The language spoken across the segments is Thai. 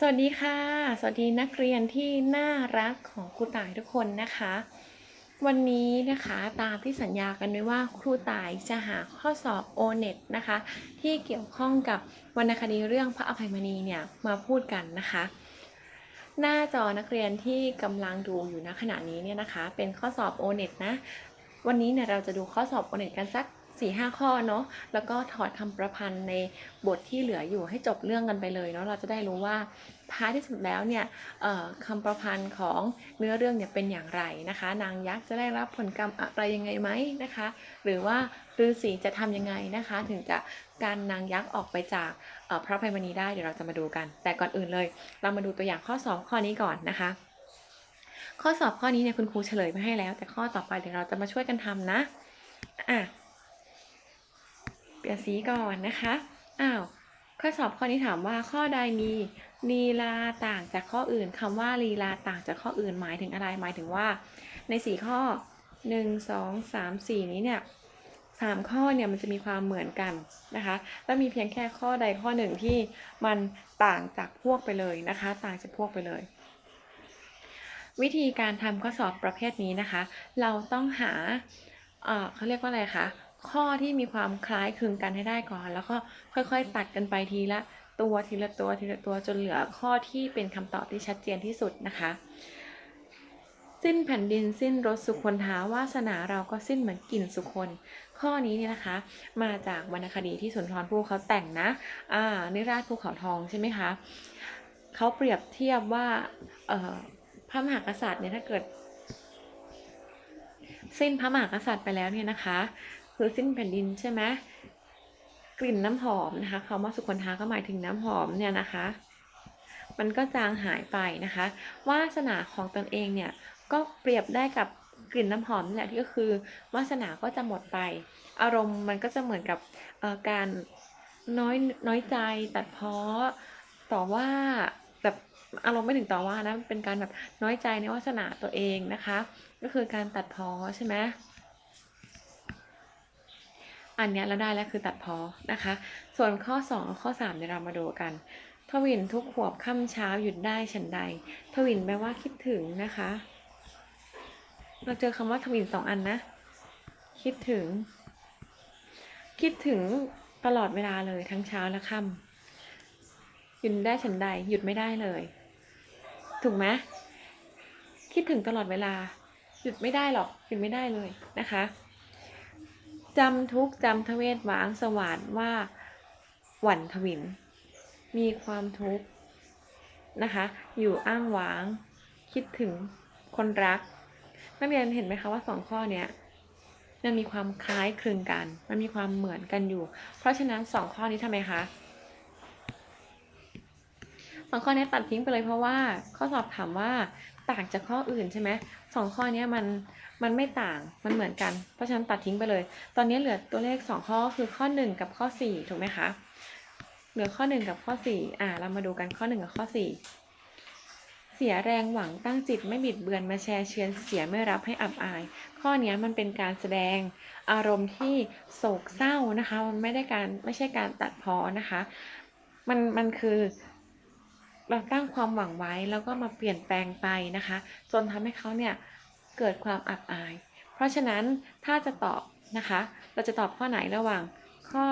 สวัสดีค่ะ สวัสดีนักเรียนที่น่ารักของครูต่ายทุกคนนะคะ วันนี้นะคะตามที่สัญญากันไว้ว่าครูต่ายจะหาข้อสอบ o n e t นะคะ ที่เกี่ยวข้องกับวรรณคดีเรื่องพระอภัยมณีเนี่ยมาพูดกันนะคะ หน้าจอนักเรียนที่กำลังดูอยู่ณขณะนี้เนี่ยนะคะ เป็นข้อสอบ o n e t นะ วันนี้เนี่ยเราจะดูข้อสอบ o n e t กันสัก 4 5ข้อเนาะแล้วก็ถอดคำประพันธ์ในบทที่เหลืออยู่ให้จบเรื่องกันไปเลยเนาะเราจะได้รู้ว่าท้ายที่สุดแล้วเนี่ยคำประพันธ์ของเนื้อเรื่องเนี่ยเป็นอย่างไรนะคะ นางยักษ์จะได้รับผลกรรมอะไรยังไงไหมนะคะ หรือว่าฤาษีจะทำยังไงนะคะ ถึงจะการนางยักษ์ออกไปจากพระภัยมณีได้เดี๋ยวเราจะมาดูกัน แต่ก่อนอื่นเลย เรามาดูตัวอย่างข้อสอบข้อนี้ก่อนนะคะ ข้อสอบข้อนี้เนี่ยคุณครูเฉลยมาให้แล้ว แต่ข้อต่อไปเดี๋ยวเราจะมาช่วยกันทำนะอะ เปลี่ยนสีก่อนนะคะ อ้าว ข้อสอบข้อนี้ถามว่าข้อใดมีลีลาต่างจากข้ออื่นคำว่าลีลาต่างจากข้ออื่นหมายถึงอะไร หมายถึงว่า ในสี่ข้อหนึ่งสองสามสี่นี้เนี่ยสามข้อเนี่ยมันจะมีความเหมือนกันนะคะ แล้วมีเพียงแค่ข้อใดข้อหนึ่งที่มันต่างจากพวกไปเลยนะคะ ต่างจากพวกไปเลย วิธีการทำข้อสอบประเภทนี้นะคะ เราต้องหาเเขาเรียกว่าอะไรคะ ข้อที่มีความคล้ายคลึงกันให้ได้ก่อน แล้วก็ค่อยๆ ตัดกันไปทีละตัวทีละตัวทีละตัวจนเหลือข้อที่เป็นคำตอบที่ชัดเจนที่สุดนะคะ สิ้นแผ่นดินสิ้นรถสุคนหาวาสนาเราก็สิ้นเหมือนกลิ่นสุคน ข้อนี้เนี่ยนะคะ มาจากวรรณคดีที่สุนทรภู่เขาแต่งนะอ่านิราชภูเขาทองใช่ไหมคะเขาเปรียบเทียบว่าพระมหากษัตริย์เนี่ยถ้าเกิด สิ้นพระมหากษัตริย์ไปแล้วเนี่ยนะคะ คือสิ้นแผ่นดินใช่ไหมกลิ่นน้ำหอมนะคะคำว่าสุคนทาก็หมายถึงน้ำหอมเนี่ยนะคะ มันก็จางหายไปนะคะวาสนาของตนเองเนี่ยก็เปรียบได้กับกลิ่นน้ำหอมนี่แหละที่ก็คือวาสนาก็จะหมดไป อารมณ์มันก็จะเหมือนกับการน้อยน้อยใจตัดเพ้อต่อว่าแบบอารมณ์ไม่ถึงต่อว่านะเป็นการแบบน้อยใจในวาสนาตัวเองนะคะ ก็คือการตัดเพ้อใช่ไหม อันนี้ยเราได้แล้วคือตัดเพ้อนะคะ ส่วนข้อ2กับข้อ3เดี๋ยวเรามาดูกัน ทวินทุกขวบค่ำเช้าหยุดได้ฉันใด ทวินแปลว่าคิดถึงนะคะ เราเจอคำว่าทวินสองอันนะ คิดถึง คิดถึงตลอดเวลาเลยทั้งเช้าและค่ำหยุดได้ฉันใด หยุดไม่ได้เลย ถูกไหมคิดถึงตลอดเวลา หยุดไม่ได้หรอกหยุดไม่ได้เลยนะคะ จำทุกจำทเวศหวางสวาดว่าหวั่นทวิน มีความทุกข์นะคะ อยู่อ้างว้าง คิดถึงคนรัก นักเรียนเห็นไหมคะว่าสองข้อเนี้ยมันมีความคล้ายคลึงกัน มันมีความเหมือนกันอยู่ เพราะฉะนั้นสองข้อนี้ทำไมคะสองข้อนี้ตัดทิ้งไปเลยเพราะว่าข้อสอบถามว่าต่างจากข้ออื่นใช่ไหม สองข้อนี้มันมันไม่ต่างมันเหมือนกัน เพราะฉะนั้นตัดทิ้งไปเลย ตอนนี้เหลือตัวเลข 2 ข้อคือข้อ 1 กับข้อ 4 ถูกไหมคะ เหลือข้อ 1 กับข้อ 4 อ่า เรามาดูกันข้อ 1 กับข้อ 4 เสียแรงหวังตั้งจิตไม่บิดเบือนมาแชร์เชือนเสียไม่รับให้อับอาย ข้อนี้มันเป็นการแสดงอารมณ์ที่โศกเศร้านะคะ มันไม่ได้การไม่ใช่การตัดพอนะคะ มันมันคือ เราตั้งความหวังไว้แล้วก็มาเปลี่ยนแปลงไปนะคะ จนทำให้เขาเนี่ยเกิดความอับอาย เพราะฉะนั้นถ้าจะตอบนะคะ เราจะตอบข้อไหนระหว่างข้อ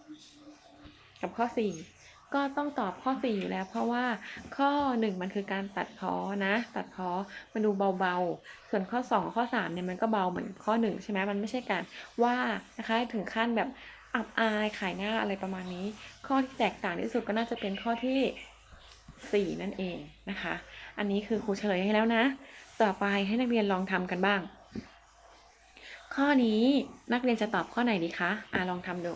1 กับข้อ 4 ก็ต้องตอบข้อ 4 อยู่แล้ว เพราะว่าข้อ 1 มันคือการตัดพ้อนะ ตัดพ้อมันดูเบาๆ ส่วนข้อ 2 ข้อ3เนี่ยมันก็เบาเหมือนข้อ 1 ใช่ไหมมันไม่ใช่การว่านะคะถึงขั้นแบบอับอายขายหน้าอะไรประมาณนี้ ข้อที่แตกต่างที่สุดก็น่าจะเป็นข้อที่ 4 นั่นเองนะคะ อันนี้คือครูเฉลยให้แล้วนะ ต่อไปให้นักเรียนลองทำกันบ้าง ข้อนี้นักเรียนจะตอบข้อไหนดีคะอ่าลองทำดู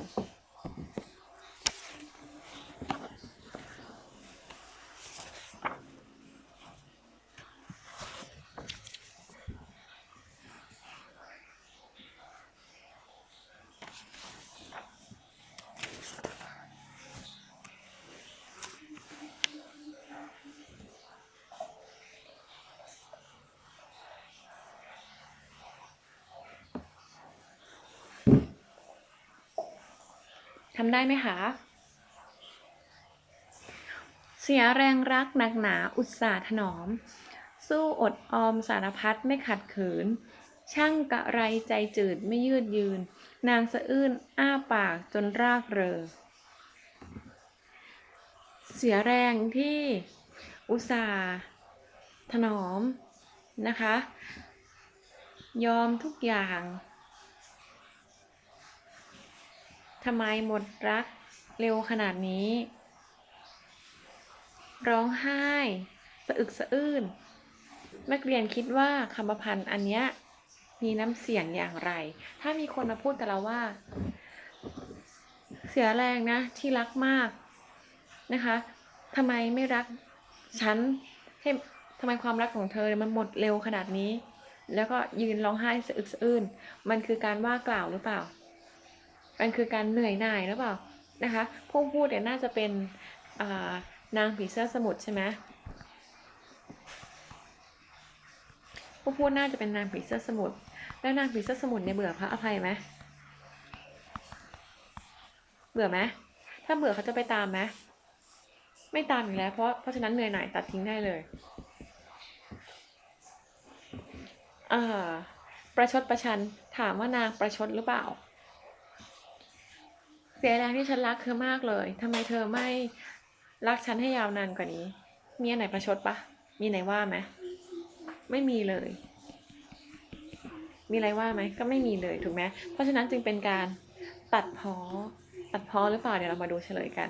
ทำได้ไหมคะ เสียแรงรักหนักหนาอุตสาห์ถนอม สู้อดออมสารพัดไม่ขัดขืน ช่างกะไรใจจืดไม่ยืดยืน นางสะอื้นอ้าปากจนรากเรอ เสียแรงที่อุตส่าห์ถนอมนะคะ ยอมทุกอย่าง ทำไมหมดรักเร็วขนาดนี้ ร้องไห้ สะอึกสะอื้น นักเรียนคิดว่าคำพันธ์อันเนี้ยมีน้ำเสียงอย่างไร ถ้ามีคนมาพูดกับเราว่า เสียแรงนะที่รักมากนะคะทำไมไม่รักฉันให้ทำไมความรักของเธอมันหมดเร็วขนาดนี้ แล้วก็ยืนร้องไห้สะอึกสะอื้น มันคือการว่ากล่าวหรือเปล่า มันคือการเหนื่อยหน่ายหรือเปล่านะคะผู้พูดเนี่ยน่าจะเป็นานางผีเสื้อสมุทรใช่ไหมผู้พูดน่าจะเป็นนางผีเสื้อสมุทรแล้วนางผีเสื้อสมุทรเนี่ยเบื่อพระอภัยไหมเบื่อไหมถ้าเบื่อเขาจะไปตามไหมไม่ตามอยู่แล้วเพราะเพราะฉะนั้นเหนื่อยหน่ายตัดทิ้งได้เลยเอ่อประชดประชันถามว่านางประชดหรือเปล่า เสียแรงที่ฉันรักเธอมากเลยทำไมเธอไม่รักฉันให้ยาวนานกว่านี้ มีอันไหนประชดปะ มีไหนว่าไหมไม่มีเลย มีอะไรว่าไหมก็ไม่มีเลยถูกไหมเพราะฉะนั้นจึงเป็นการตัดพอตัดพอหรือเปล่าเดี๋ยวเรามาดูเฉลยกัน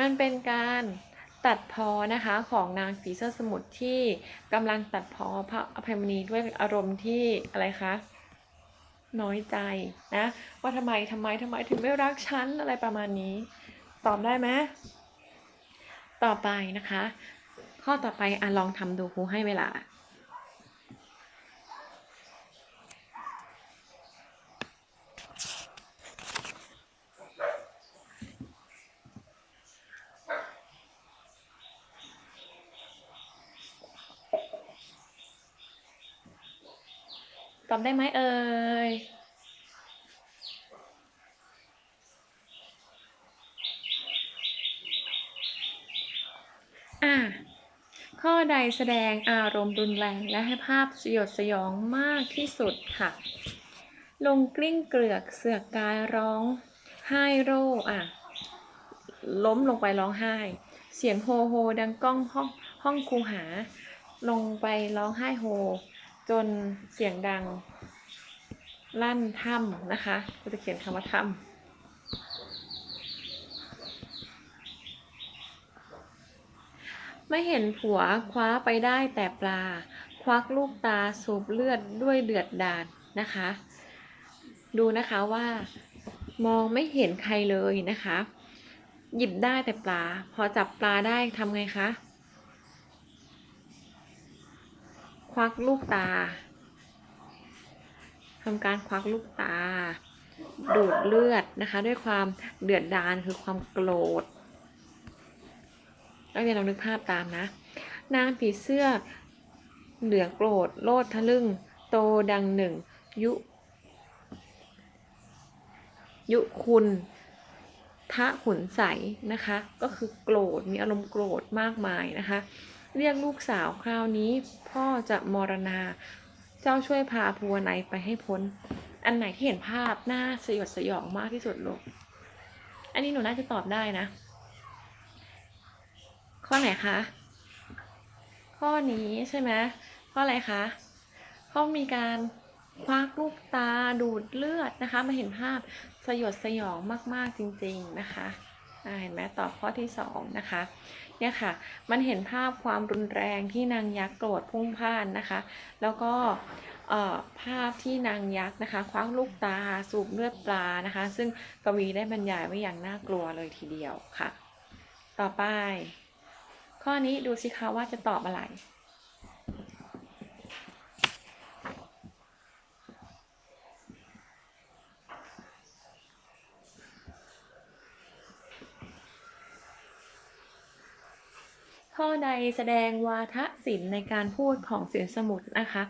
มันเป็นการตัดพอนะคะของนางผีเสื้อสมุทรที่กำลังตัดพอพระอภัยมณีด้วยอารมณ์ที่อะไรคะ น้อยใจนะ ว่าทำไมทำไมทำไมถึงไม่รักฉันอะไรประมาณนี้ ตอบได้ไหมต่อไปนะคะ ข้อต่อไปอะลองทำดูครูให้เวลา ตอบได้ไหมเอ่ยอะข้อใดแสดงอารมณ์รุนแรงและให้ภาพสยดสยองมากที่สุดค่ะ ลงกลิ้งเกลือกเสือกกายร้องไห้โร่อะ ล้มลงไปร้องไห้ เสียงโฮโฮดังก้องห้องห้องคูหา ลงไปร้องไห้โฮ จนเสียงดัง ลั่นถ้ำนะคะก็จะเขียนคำว่าถ้ำไม่เห็นผัวคว้าไปได้แต่ปลา ควักลูกตาสูบเลือดด้วยเดือดดาลนะคะ ดูนะคะว่ามองไม่เห็นใครเลยนะคะ หยิบได้แต่ปลา พอจับปลาได้ทำไงคะ ควักลูกตาทำการควักลูกตา ดูดเลือดนะคะ ด้วยความเดือดดาลคือความโกรธนักเรียนลองนึกภาพตามนะ นางผีเสื้อเหลืองโกรธโลดทะลึ่ง โตดังหนึ่ง ยุ ยุคุณทะขุนใสนะคะ ก็คือโกรธมีอารมณ์โกรธมากมายนะคะ เรียกลูกสาวคราวนี้ พ่อจะมรณา เจ้าช่วยพาภูวนัยไปให้พ้น อันไหนที่เห็นภาพหน้าสยดสยองมากที่สุดลูก อันนี้หนูน่าจะตอบได้นะ ข้อไหนคะ ข้อนี้ใช่ไหมข้ออะไรคะ ข้อมีการควักลูกตาดูดเลือดนะคะ มาเห็นภาพสยดสยองมาก ๆ จริง ๆ นะคะเห็นไหมตอบข้อที่สองนะคะ เนี่ยค่ะ มันเห็นภาพความรุนแรงที่นางยักษ์โกรธพุ่งพ่านนะคะ แล้วก็ภาพที่นางยักษ์นะคะคว้างลูกตาสูบเลือดปลานะคะ ซึ่งกวีได้บรรยายไว้อย่างน่ากลัวเลยทีเดียวค่ะ ต่อไป ข้อนี้ดูสิคะว่าจะตอบอะไร ข้อใดแสดงวาทศิลป์ในการพูดของเสียงสมุทรนะคะ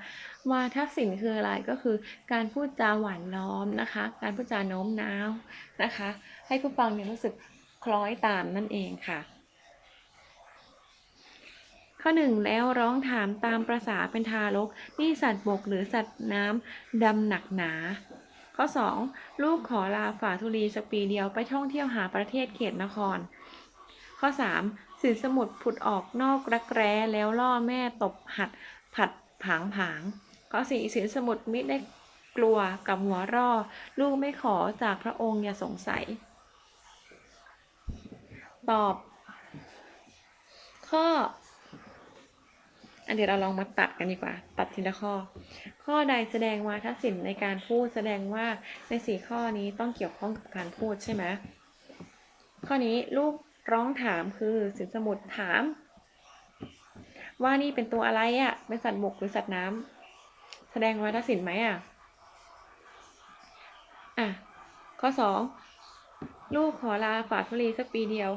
วาทศิลป์คืออะไรก็คือการพูดจาหวานล้อมนะคะ การพูดจาโน้มน้าวนะคะ ให้ผู้ฟังเนี่ยรู้สึกคล้อยตามนั่นเองค่ะ ข้อหนึ่งแล้วร้องถามตามประษาเป็นทารกนี่สัตว์บกหรือสัตว์น้ำดำหนักหนาข้อ 2. ลูกขอลาฝ่าทุลีสักปีเดียวไปท่องเที่ยวหาประเทศเขตนคร ข้อ 3. สินสมุดผุดออกนอกรักแร้แล้วล่อแม่ตบหัดผัดผางผางข้อ 4. สินสมุดมิได้กลัวกับหัวร่อ ลูกไม่ขอจากพระองค์อย่าสงสัย ตอบ ข้ออันเดี๋ยวเราลองมาตัดกันดีกว่า ตัดทีละข้อ ข้อใดแสดงวาทศิลป์ในการพูดแสดงว่าในสี่ข้อนี้ต้องเกี่ยวข้องกับการพูดใช่ไหมข้อนี้ลูก ร้องถามคือสินสมุดถาม ว่านี่เป็นตัวอะไรอะ่ะเป็นสัตว์บกหรือสัตว์น้ำแสดงวาทศิลป์ไหมอะอะ ข้อสองลูกขอลาฝาทุลีสักปีเดียว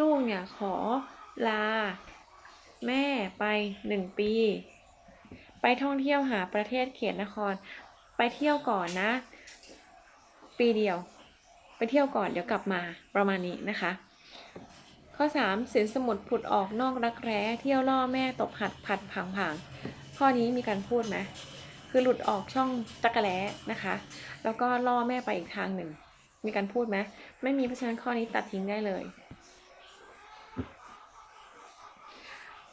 ลูกเนี่ยขอลา แม่ไปหนึ่งปี ไปท่องเที่ยวหาประเทศเขตนคร ไปเที่ยวก่อนนะ ปีเดียว ไปเที่ยวก่อนเดี๋ยวกลับมาประมาณนี้นะคะ ข้อ 3. สินสมุดผุดออกนอกรักแร้เที่ยวล่อแม่ตบหัดผัดผางผางข้อนี้มีการพูดไหมคือหลุดออกช่องจักรแร้นะคะ แล้วก็ล่อแม่ไปอีกทางหนึ่ง มีการพูดไหมไม่มีเพราะฉะนั้นข้อนี้ตัดทิ้งได้เลย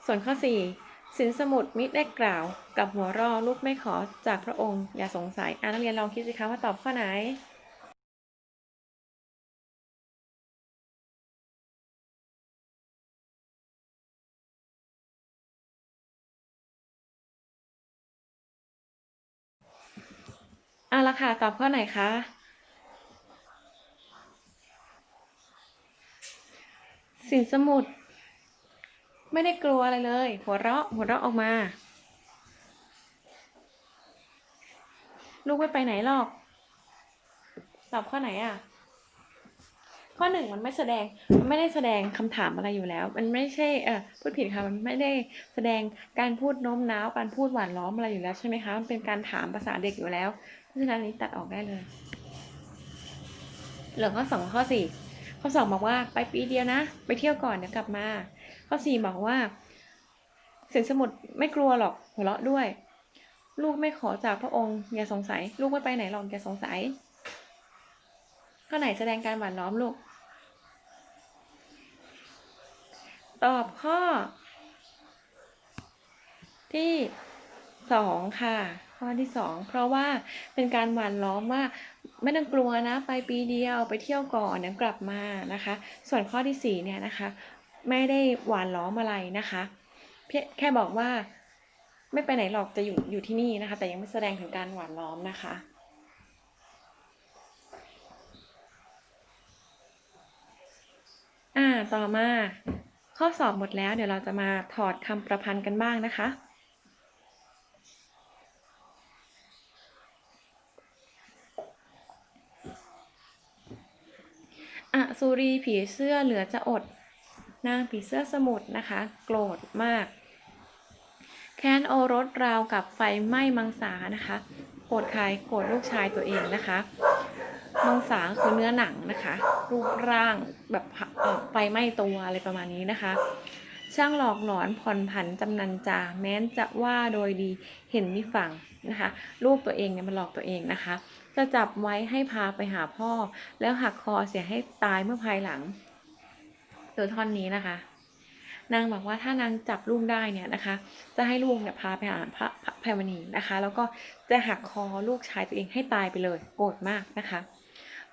ส่วนข้อ 4 สินสมุดมิได้กล่าวกับหัวรอลูกไม่ขอจากพระองค์ อย่าสงสัยอ่านักเรียนลองคิดสิคะว่าตอบข้อไหน อะละค่ะ ตอบข้อไหนคะ สินสมุด ไม่ได้กลัวอะไรเลย หัวเราะ หัวเราะออกมา ลูกไม่ไปไหนหรอก ตอบข้อไหนอะ ข้อหนึ่งมันไม่แสดง มันไม่ได้แสดงคำถามอะไรอยู่แล้ว มันไม่ใช่ เออพูดผิดค่ะ มันไม่ได้แสดงการพูดโน้มน้าว การพูดหวานล้อมอะไรอยู่แล้วใช่ไหมคะ มันเป็นการถามภาษาเด็กอยู่แล้ว เพราะฉะนั้นนี้ตัดออกได้เลย เหลือข้อสองข้อสี่ข้อสองบอกว่าไปปีเดียวนะ ไปเที่ยวก่อนเดี๋ยวกลับมา ข้อสี่บอกว่าสินสมุดไม่กลัวหรอกหัวเราะด้วย ลูกไม่ขอจากพระองค์อย่าสงสัย ลูกไม่ไปไหนหรอกอย่าสงสัย ข้อไหนแสดงการหวานล้อมลูก ตอบข้อ ที่สองค่ะ ข้อที่สองเพราะว่าเป็นการหวานล้อมว่าไม่ต้องกลัวนะไปปีเดียวไปเที่ยวก่อนเดี๋ยวกลับมานะคะ ส่วนข้อที่สี่เนี่ยนะคะไม่ได้หวานล้อมอะไรนะคะเพียแค่บอกว่าไม่ไปไหนหรอกจะอยู่อยู่ที่นี่นะคะ แต่ยังไม่แสดงถึงการหวานล้อมนะคะอ่าต่อมาข้อสอบหมดแล้วเดี๋ยวเราจะมาถอดคำประพันธ์กันบ้างนะคะ อสุรีผีเสื้อเหลือจะอด นางผีเสื้อสมุทรนะคะ โกรธมาก แค้นโอรสราวกับไฟไหม้มังสานะคะโกรธใครโกรธลูกชายตัวเองนะคะ มังสาคือเนื้อหนังนะคะ รูปร่างแบบเอ่อไฟไหม้ตัวอะไรประมาณนี้นะคะ ช่างหลอกหลอนผ่อนผันจำนันจาแม้นจะว่าโดยดีเห็นมิฟังนะคะ ลูกตัวเองเนี่ยมันหลอกตัวเองนะคะ จะจับไว้ให้พาไปหาพ่อ แล้วหักคอเสียให้ตายเมื่อภายหลังตัวท่อนนี้นะคะ นางบอกว่าถ้านางจับลูกได้เนี่ยนะคะ จะให้ลูกเนี่ยพาไปหาพระพระแพรมณีนะคะ แล้วก็จะหักคอลูกชายตัวเองให้ตายไปเลย โกรธมากนะคะ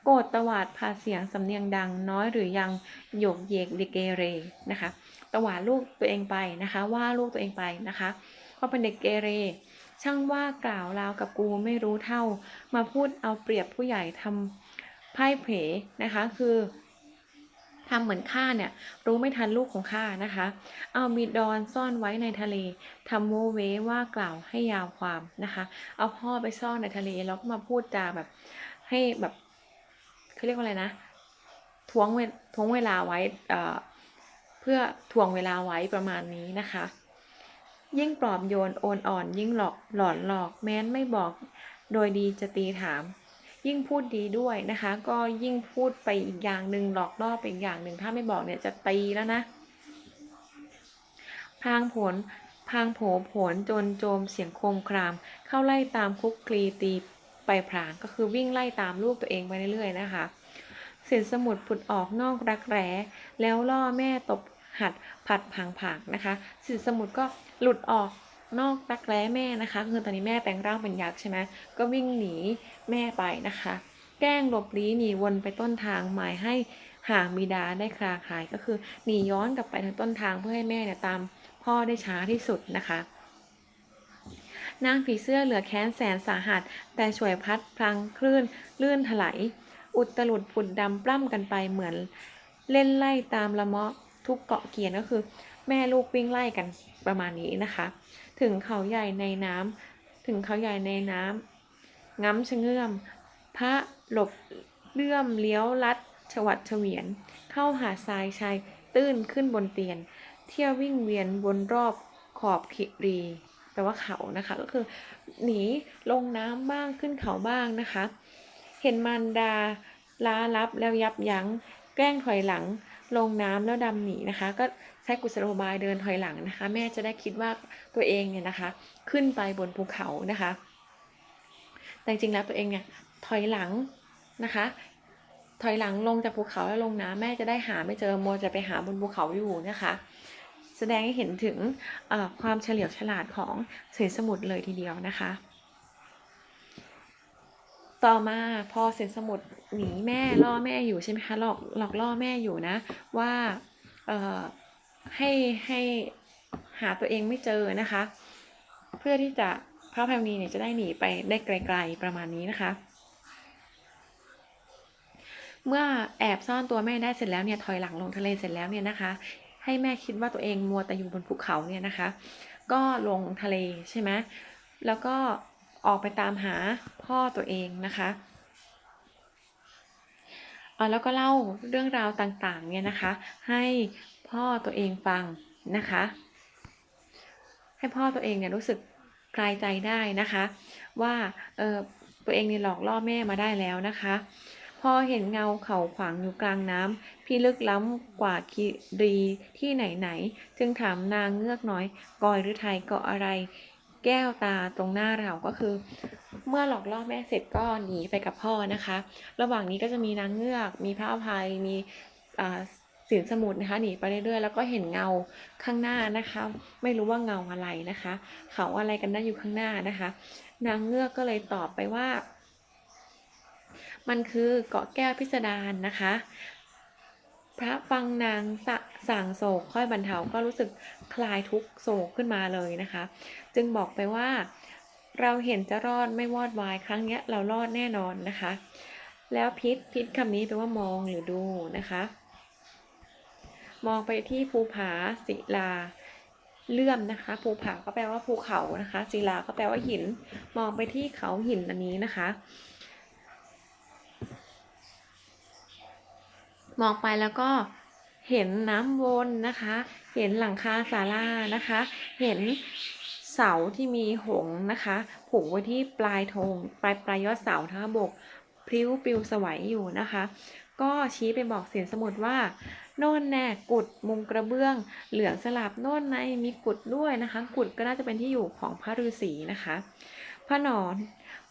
โกรธตวาดพาเสียงสำเนียงดังน้อยหรือยังโยกเยกดิเกเรนะคะ ตวาดลูกตัวเองไปนะคะ ว่าลูกตัวเองไปนะคะเพราะเป็นเด็กเกเร ช่างว่ากล่าวราวกับกูไม่รู้เท่า มาพูดเอาเปรียบผู้ใหญ่ทำไพ่เผนะคะคือทำเหมือนข้าเนี่ยรู้ไม่ทันลูกของข้านะคะ เอาบิดอนซ่อนไว้ในทะเลทำโมเวว่ากล่าวให้ยาวความนะคะ เอาพ่อไปซ่อนในทะเลแล้วก็มาพูดจาแบบให้แบบเขาเรียกว่าอะไรนะทวงเวทวงเวลาไว้เพื่อทวงเวลาไว้ประมาณนี้นะคะ ยิ่งปลอบโยนโอนอ่อนยิ่งหลอกหลอนหลอกแม้นไม่บอกโดยดีจะตีถาม ยิ่งพูดดีด้วยนะคะ ก็ยิ่งพูดไปอีกอย่างหนึ่งหลอกล่อไปอีกอย่างหนึ่งถ้าไม่บอกเนี่ยจะตีแล้วนะพางผลพางโผผลจนโจมเสียงโคมคราม เข้าไล่ตามคุกคลีตีไปพรางก็คือวิ่งไล่ตามลูกตัวเองไปเรื่อยๆนะคะ เสียงสมุดผุดออกนอกรักแร้ แล้วล่อแม่ตบ หัดผัดผางผางนะคะสินสมุดก็หลุดออกนอกรักแร้แม่นะคะ คือตอนนี้แม่แปลงร่างเป็นยักษ์ใช่ไหมก็วิ่งหนีแม่ไปนะคะ แกล้งหลบลี้หนีวนไปต้นทางหมายให้ห่างบิดาได้คลาคลายก็คือหนีย้อนกลับไปทางต้นทางเพื่อให้แม่เนี่ยตามพ่อได้ช้าที่สุดนะคะ นางผีเสื้อเหลือแค้นแสนสาหัส แต่ช่วยพัดพลังคลื่นลื่นถลายอุตลุดผุดดำปล้ำกันไปเหมือนเล่นไล่ตามละเมาะ ทุกเกาะเกียนก็คือ แม่ลูกวิ่งไล่กันประมาณนี้นะคะ ถึงเขาใหญ่ในน้ำถึงเขาใหญ่ในน้ำง้ำชะเงื่อม พระหลบเลื่อมเลี้ยวลัดฉวัดเฉวียน เข้าหาทรายชายตื้นขึ้นบนเตียน เที่ยววิ่งเวียนวนรอบขอบขิรีแปลว่าเขานะคะก็คือหนีลงน้ำบ้างขึ้นเขาบ้างนะคะ เห็นมารดาล้าลับแล้วยับยั้ง ล้งถอยหลังลงน้ำแล้วดำหนีนะคะ ก็ใช้กุศโลบายเดินถอยหลังนะคะ แม่จะได้คิดว่าตัวเองเนี่ยนะคะ ขึ้นไปบนภูเขานะคะ แต่จริงแล้วตัวเองเนี่ยถอยหลังนะคะถอยหลังลงจากภูเขาแล้วลงน้ำแม่จะได้หาไม่เจอโมวจะไปหาบนภูเขาอยู่นะคะ แสดงให้เห็นถึงความเฉลียวฉลาดของสินสมุทรเลยทีเดียวนะคะ ต่อมาพอสินสมุทรหนีแม่ล่อแม่อยู่ใช่ไหมคะหลอกหลอกล่อแม่อยู่นะ ว่าเอ่อให้ให้หาตัวเองไม่เจอนะคะ เพื่อที่จะพระแพรวนีเนี่ยจะได้หนีไปได้ไกล ๆประมาณนี้นะคะ เมื่อแอบซ่อนตัวแม่ได้เสร็จแล้วเนี่ยถอยหลังลงทะเลเสร็จแล้วเนี่ยนะคะ ให้แม่คิดว่าตัวเองมัวแต่อยู่บนภูเขาเนี่ยนะคะ ก็ลงทะเลใช่ไหมแล้วก็ ออกไปตามหาพ่อตัวเองนะคะอ่าแล้วก็เล่าเรื่องราวต่างๆเนี่ยนะคะ ให้พ่อตัวเองฟังนะคะ ให้พ่อตัวเองเนี่ยรู้สึกคลายใจได้นะคะ ว่าเออตัวเองเนี่ยหลอกล่อแม่มาได้แล้วนะคะพอเห็นเงาเขาขวางอยู่กลางน้ำพี่ลึกล้ำกว่าคีรีที่ไหนๆจึงถามนางเงือกน้อยกอยหรือไทยเกาะอะไร แก้วตาตรงหน้าเราก็คือ เมื่อหลอกล่อแม่เสร็จก็หนีไปกับพ่อนะคะ ระหว่างนี้ก็จะมีนางเงือก มีพระอภัยมีสินสมุทรนะคะหนีไปเรื่อยๆแล้วก็เห็นเงาข้างหน้านะคะ ไม่รู้ว่าเงาอะไรนะคะ เขาอะไรกันได้อยู่ข้างหน้านะคะ นางเงือกก็เลยตอบไปว่า มันคือเกาะแก้วพิสดารนะคะ พระฟังนางสสั่งโศกค่อยบรรเทาก็รู้สึกคลายทุกโศกขึ้นมาเลยนะคะ จึงบอกไปว่าเราเห็นจะรอดไม่วอดวายครั้งเนี้ยเรารอดแน่นอนนะคะ แล้วพิษพิษคำนี้แปลว่ามองหรือดูนะคะ มองไปที่ภูผาศิลาเลื่อมนะคะ ภูผาก็แปลว่าภูเขานะคะศิลาก็แปลว่าหิน มองไปที่เขาหินอันนี้นะคะ มองไปแล้วก็เห็นน้ำวนนะคะ เห็นหลังคาศาลานะคะ เห็นเสาที่มีหงนะคะผูกไว้ที่ปลายธงปลายปลายยอดเสาทั้งบกพริ้วปลิวสวัยอยู่นะคะ ก็ชี้ไปบอกเสียนสมุทรว่า โน่นแน่กุดมุมกระเบื้อง เหลืองสลับโน่นในมีกุดด้วยนะคะ กุดก็น่าจะเป็นที่อยู่ของพระฤาษีนะคะพระหนอน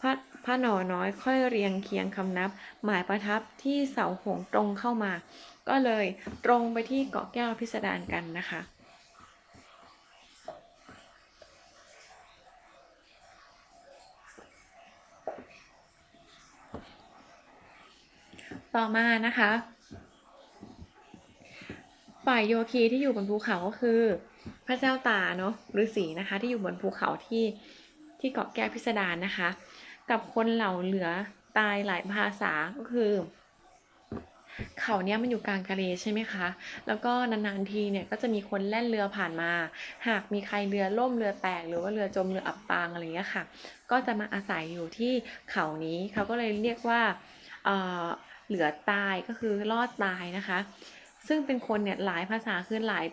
พระ ระหนอน้อยค่อยเรียงเคียงคำนับ หมายประทับที่เสาหงส์ตรงเข้ามา ก็เลยตรงไปที่เกาะแก้วพิสดารกันนะคะต่อมานะคะ ฝ่ายโยคีที่อยู่บนภูเขาก็คือ พระเจ้าตาเนาะฤาษีนะคะ ที่อยู่บนภูเขาที่ที่เกาะแก้วพิสดารนะคะ กับคนเหล่าเหลือตายหลายภาษาก็คือเขาเนี้ยมันอยู่กลางทะเลใช่ไหมคะ แล้วก็นานๆทีเนี่ยก็จะมีคนแล่นเรือผ่านมา หากมีใครเรือล่มเรือแตกหรือว่าเรือจมเรืออับปางอะไรเงี้ยค่ะ ก็จะมาอาศัยอยู่ที่เขานี้เขาก็เลยเรียกว่าเอ่อเหลือตายก็คือรอดตายนะคะ ซึ่งเป็นคนเนี่ยหลายภาษาคือหลาย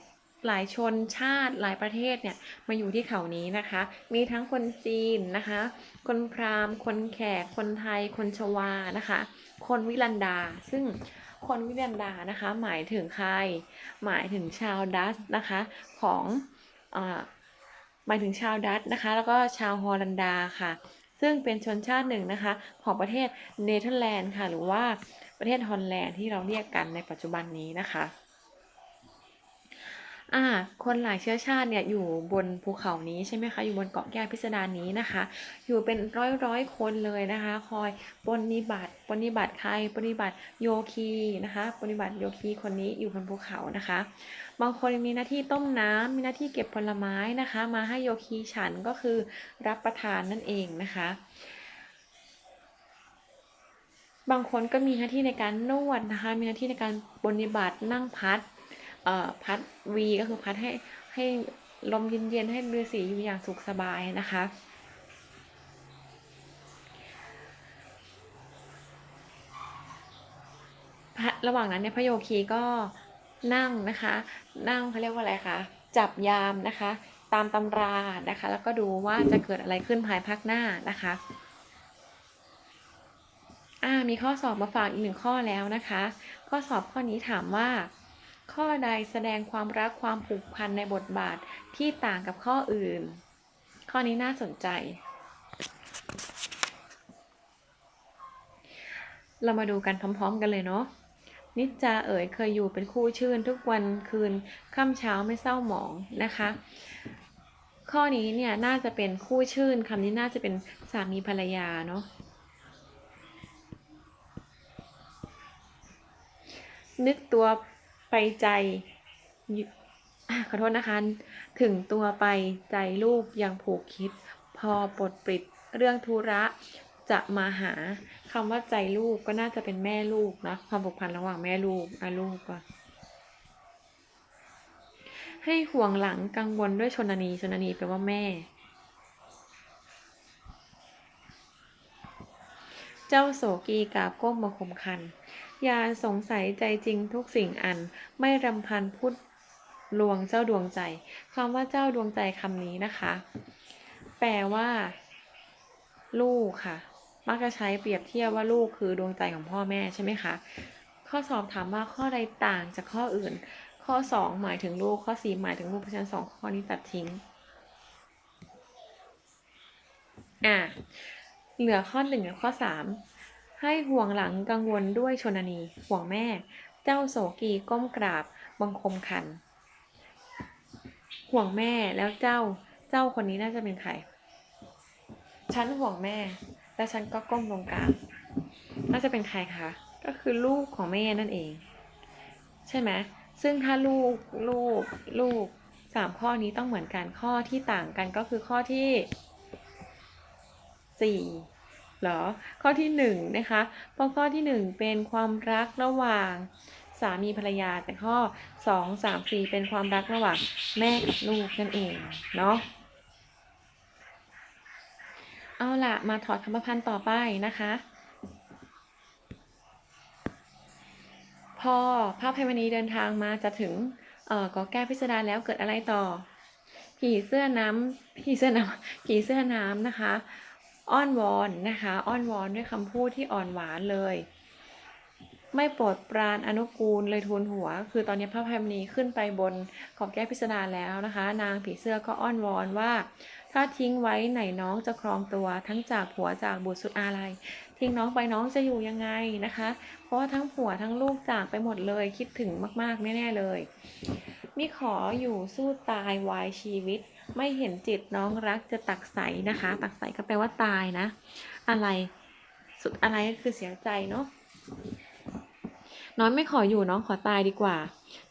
หลายชนชาติหลายประเทศเนี่ยมาอยู่ที่เขานี้นะคะ มีทั้งคนจีนนะคะ คนพราหมณ์ คนแขก คนไทย คนชวานะคะ คนวิลันดา ซึ่งคนวิลันดานะคะ หมายถึงใคร หมายถึงชาวดัตนะคะของอหมายถึงชาวดัตนะคะ แล้วก็ชาวฮอลันดาค่ะ ซึ่งเป็นชนชาติหนึ่งนะคะ ของประเทศเนเธอร์แลนด์ค่ะ หรือว่าประเทศฮอลแลนด์ที่เราเรียกกันในปัจจุบันนี้นะคะ อ่า คนหลายเชื้อชาติเนี่ยอยู่บนภูเขานี้ใช่ไหมคะ อยู่บนเกาะแก้วพิสดารนี้นะคะ อยู่เป็นร้อยร้อยคนเลยนะคะ คอยปฏิบัติปฏิบัติใครปฏิบัติโยคีนะคะปฏิบัติโยคีคนนี้อยู่บนภูเขานะคะ บางคนมีหน้าที่ต้มน้ำมีหน้าที่เก็บผลไม้นะคะ มาให้โยคีฉันก็คือรับประทานนั่นเองนะคะบางคนก็มีหน้าที่ในการนวดนะคะ มีหน้าที่ในการปฏิบัตินั่งพัด เอ่อพัดวีก็คือพัดให้ให้ลมเย็นๆให้ฤาษีอยู่อย่างสุขสบายนะคะพระระหว่างนั้นเนี่ยพระโยคีก็นั่งนะคะ นั่งเขาเรียกว่าอะไรคะจับยามนะคะ ตามตำรานะคะ แล้วก็ดูว่าจะเกิดอะไรขึ้นภายภาคหน้านะคะอ่ามีข้อสอบมาฝากอีกหนึ่งข้อแล้วนะคะ ข้อสอบข้อนี้ถามว่า ข้อใดแสดงความรักความผูกพันในบทบาทที่ต่างกับข้ออื่น ข้อนี้น่าสนใจ เรามาดูกันพร้อมๆกันเลยเนาะนิจจาเอ๋ยเคยอยู่เป็นคู่ชื่นทุกวันคืนค่ำเช้าไม่เศร้าหมองนะคะ ข้อนี้เนี่ยน่าจะเป็นคู่ชื่นคำนี้น่าจะเป็นสามีภรรยาเนาะนึกตัว ไปใจขอโทษนะคะ ถึงตัวไปใจลูกยังผูกคิด พอปลดปลิดเรื่องธุระจะมาหาคำว่าใจลูกก็น่าจะเป็นแม่ลูกนะความผูกพันระหว่างแม่ลูกอาลูกก่อนให้ห่วงหลังกังวลด้วยชนนีชนนีแปลว่าแม่ เจ้าโสกีกาบก้มมาคมคัน ย่าสงสัยใจจริงทุกสิ่งอัน ไม่รำพันพูดลวงเจ้าดวงใจคำว่าเจ้าดวงใจคำนี้นะคะ แปลว่า ลูกค่ะ มักจะใช้เปรียบเทียบว่าลูกคือดวงใจของพ่อแม่ใช่ไหมคะ ข้อสอบถามว่าข้อใดต่างจากข้ออื่น ข้อ 2 หมายถึงลูก ข้อ 4 หมายถึงลูกเพราะฉะนั้นสองข้อนี้ตัดทิ้ง อะ เหลือข้อหนึ่งกับข้อสาม ให้ห่วงหลังกังวลด้วยชนนีห่วงแม่ เจ้าโสกีก้มกราบบังคมคัน ห่วงแม่แล้วเจ้าเจ้าคนนี้น่าจะเป็นใคร ฉันห่วงแม่ แล้วฉันก็ก้มลงกราบน่าจะเป็นใครคะ ก็คือลูกของแม่นั่นเอง ใช่ไหมซึ่งถ้าลูกลูกลูกสามข้อนี้ต้องเหมือนกันข้อที่ต่างกันก็คือข้อที่สี่ หรอ ข้อที่หนึ่งนะคะเพราะข้อที่หนึ่งเป็นความรักระหว่างสามีภรรยาแต่ข้อสองสามสี่เป็นความรักระหว่างแม่กับลูกนั่นเองเนาะเอาล่ะมาถอดคำพันธ์ต่อไปนะคะ พอพระอภัยมณีเดินทางมาจะถึงเอ่อก่อแก้วพิสดารแล้วเกิดอะไรต่อ ผีเสื้อน้ำผีเสื้อน้ำผีเสื้อน้ำนะคะ อ้อนวอนนะคะ อ้อนวอนด้วยคำพูดที่อ่อนหวานเลย ไม่โปรดปรานอนุกูลเลยทูลหัว คือตอนนี้พระพายมณีขึ้นไปบนขอบแก้วพิสดารแล้วนะคะ นางผีเสื้อก็อ้อนวอนว่า ถ้าทิ้งไว้ไหนน้องจะครองตัวทั้งจากผัวจากบุตรสุดอาลัยทิ้งน้องไปน้องจะอยู่ยังไงนะคะ เพราะว่าทั้งผัวทั้งลูกจากไปหมดเลยคิดถึงมากๆแน่ๆเลยมิขออยู่สู้ตายวายชีวิต ไม่เห็นจิตน้องรักจะตักใสนะคะ ตักใสก็แปลว่าตายนะ อะไรสุดอะไรก็คือเสียใจเนาะน้องไม่ขออยู่น้องขอตายดีกว่า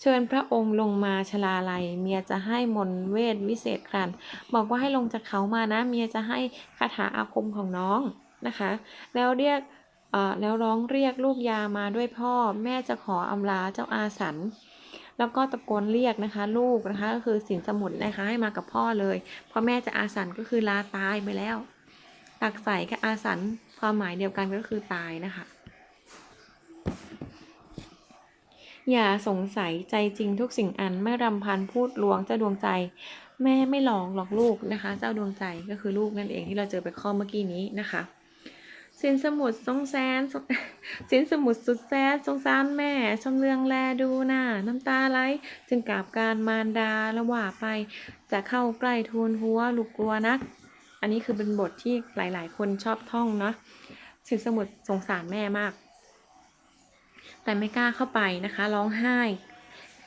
เชิญพระองค์ลงมาชลาลัย เมียจะให้มนเวทวิเศษครันบอกว่าให้ลงจากเขามานะ เมียจะให้คาถาอาคมของน้องนะคะ แล้วเรียกเอ่อแล้วร้องเรียกลูกยามาด้วยพ่อ แม่จะขออำลาเจ้าอาสัน แล้วก็ตะโกนเรียกนะคะ ลูกนะคะก็คือสินสมุทรนะคะให้มากับพ่อเลยเพราะแม่จะอาสันก็คือลาตายไปแล้ว ตักใส่กับอาสันความหมายเดียวกันก็คือตายนะคะ อย่าสงสัยใจจริงทุกสิ่งอันไม่รำพันพูดลวงเจ้าดวงใจ แม่ไม่หลอกหลอกลูกนะคะ เจ้าดวงใจก็คือลูกนั่นเองที่เราเจอไปข้อเมื่อกี้นี้นะคะ สินสมุดสงแสนสงสินสมุดสุดแสนสงสารแม่ชมเลืองแลดูหน้าน้ำตาไหล จึงกราบการมารดาและว่าไป จะเข้าใกล้ทูลหัวลูกกลัวนัก อันนี้คือเป็นบทที่หลายๆ คนชอบท่องเนาะสินสมุดสงสารแม่มาก แต่ไม่กล้าเข้าไปนะคะ ร้องไห้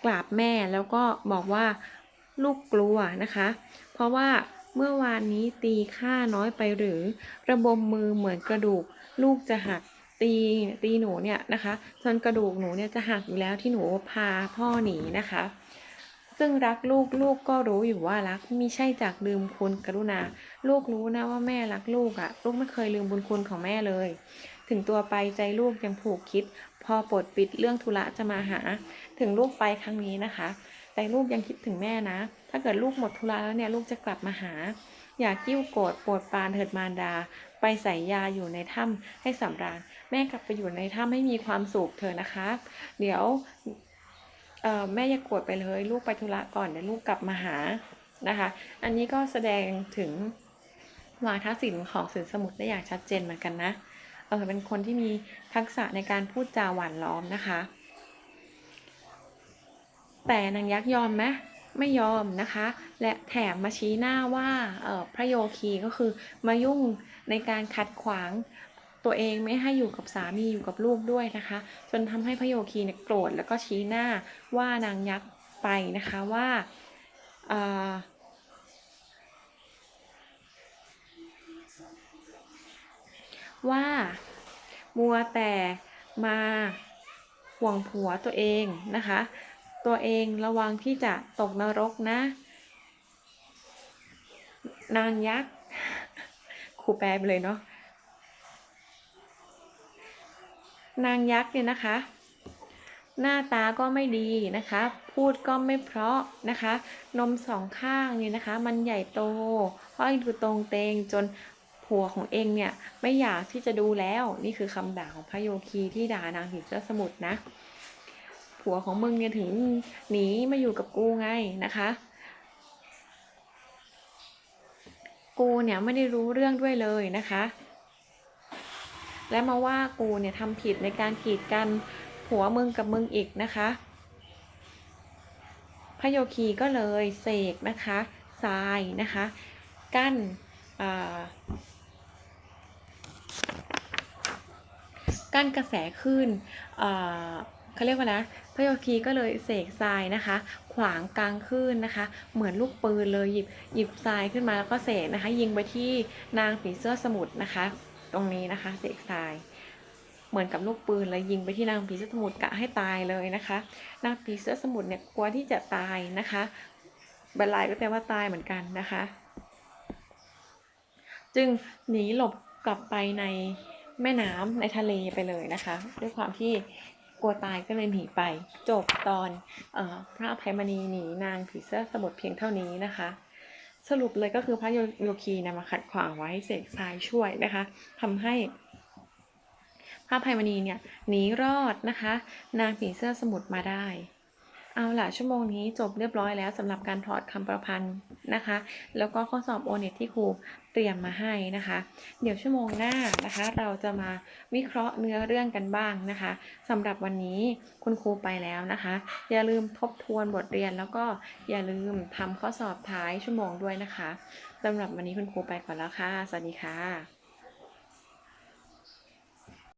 กราบแม่แล้วก็บอกว่าลูกกลัวนะคะ เพราะว่า เมื่อวานนี้ตีข้าน้อยไปหรือ ระบมมือเหมือนกระดูก ลูกจะหักตีตีหนูเนี่ยนะคะจนกระดูกหนูเนี่ยจะหักอยู่แล้วที่หนูพาพ่อหนีนะคะ ซึ่งรักลูกลูกก็รู้อยู่ว่ารักมิใช่จากลืมคุณกรุณา ลูกรู้นะว่าแม่รักลูกอะ่ะ ลูกไม่เคยลืมบุญคุณของแม่เลย ถึงตัวไปใจลูกยังผูกคิด พอปลดปิดเรื่องธุระจะมาหา ถึงลูกไปครั้งนี้นะคะ แต่ลูกยังคิดถึงแม่นะ ถ้าเกิดลูกหมดธุระแล้วเนี่ยลูกจะกลับมาหา อย่ากิ้วโกรธโปรดปานเถิดมารดา ไปใส่ยาอยู่ในถ้ำให้สำราญ แม่กลับไปอยู่ในถ้ำให้มีความสุขเถอะนะคะ เดี๋ยวแม่อย่ากโกรธไปเลย ลูกไปธุระก่อนเดี๋ยวลูกกลับมาหานะคะ อันนี้ก็แสดงถึงวาทศิลป์ของสินสมุทรได้อย่างชัดเจนเหมือนกันนะเออเป็นคนที่มีทักษะในการพูดจาหวานล้อมนะคะ แต่นางยักษ์ยอมไหมไม่ยอมนะคะ และแถมมาชี้หน้าว่าพระโยคีก็คือมายุ่งในการขัดขวางตัวเองไม่ให้อยู่กับสามีอยู่กับลูกด้วยนะคะ จนทำให้พระโยคีเนี่ยโกรธแล้วก็ชี้หน้าว่านางยักษ์ไปนะคะว่าว่ามัวแต่มาห่วงผัวตัวเองนะคะ ตัวเองระวังที่จะตกนรกนะ นางยักษ์ครูแปลไปเลยเนาะนางยักษ์เนี่ยนะคะ หน้าตาก็ไม่ดีนะคะ พูดก็ไม่เพราะนะคะ นมสองข้างเนี่ยนะคะ มันใหญ่โตห้อยดูตรงเตงจนผัวของเองเนี่ย ไม่อยากที่จะดูแล้วนี่คือคำด่าของพระโยคีที่ด่านางผีเสื้อสมุทรนะ ผัวของมึงเนี่ยถึงหนีมาอยู่กับกูไงนะคะ กูเนี่ยไม่ได้รู้เรื่องด้วยเลยนะคะ และมาว่ากูเนี่ยทำผิดในการกีดกันผัวมึงกับมึงอีกนะคะพระโยคีก็เลยเสกนะคะทรายนะคะ กั้นอ่ากั้นกระแสคลื่นอ่า เขาเรียกว่านะพระโยคีก็เลยเสกทรายนะคะ ขวางกลางคลื่นนะคะ เหมือนลูกปืนเลยหยิบหยิบทรายขึ้นมาแล้วก็เสกนะคะ ยิงไปที่นางผีเสื้อสมุทรนะคะ ตรงนี้นะคะเสกทรายเหมือนกับลูกปืนเลยยิงไปที่นางผีเสื้อสมุทรกะให้ตายเลยนะคะ นางผีเสื้อสมุทรเนี่ยกลัวที่จะตายนะคะบรรลัยก็แปลว่าตายเหมือนกันนะคะ จึงหนีหลบกลับไปในแม่น้ำในทะเลไปเลยนะคะ ด้วยความที่ กลัวตายก็เลยหนีไป จบตอนอพระภัยมณีหนีนางผีเสื้อสมุทรเพียงเท่านี้นะคะ สรุปเลยก็คือพระโยคีนะมาขัดขวางไว้เสกทรายช่วยนะคะทำให้พระภัยมณีเนี่ยหนีรอดนะคะ นางผีเสื้อสมุทรมาได้เอาล่ะชั่วโมงนี้จบเรียบร้อยแล้วสำหรับการถอดคำประพันธ์นะคะ แล้วก็ข้อสอบโอเน็ตที่ครู เตรียมมาให้นะคะ เดี๋ยวชั่วโมงหน้านะคะ เราจะมาวิเคราะห์เนื้อเรื่องกันบ้างนะคะสำหรับวันนี้คุณครูไปแล้วนะคะ อย่าลืมทบทวนบทเรียนแล้วก็อย่าลืมทำข้อสอบท้ายชั่วโมงด้วยนะคะสำหรับวันนี้คุณครูไปก่อนแล้วค่ะ สวัสดีค่ะ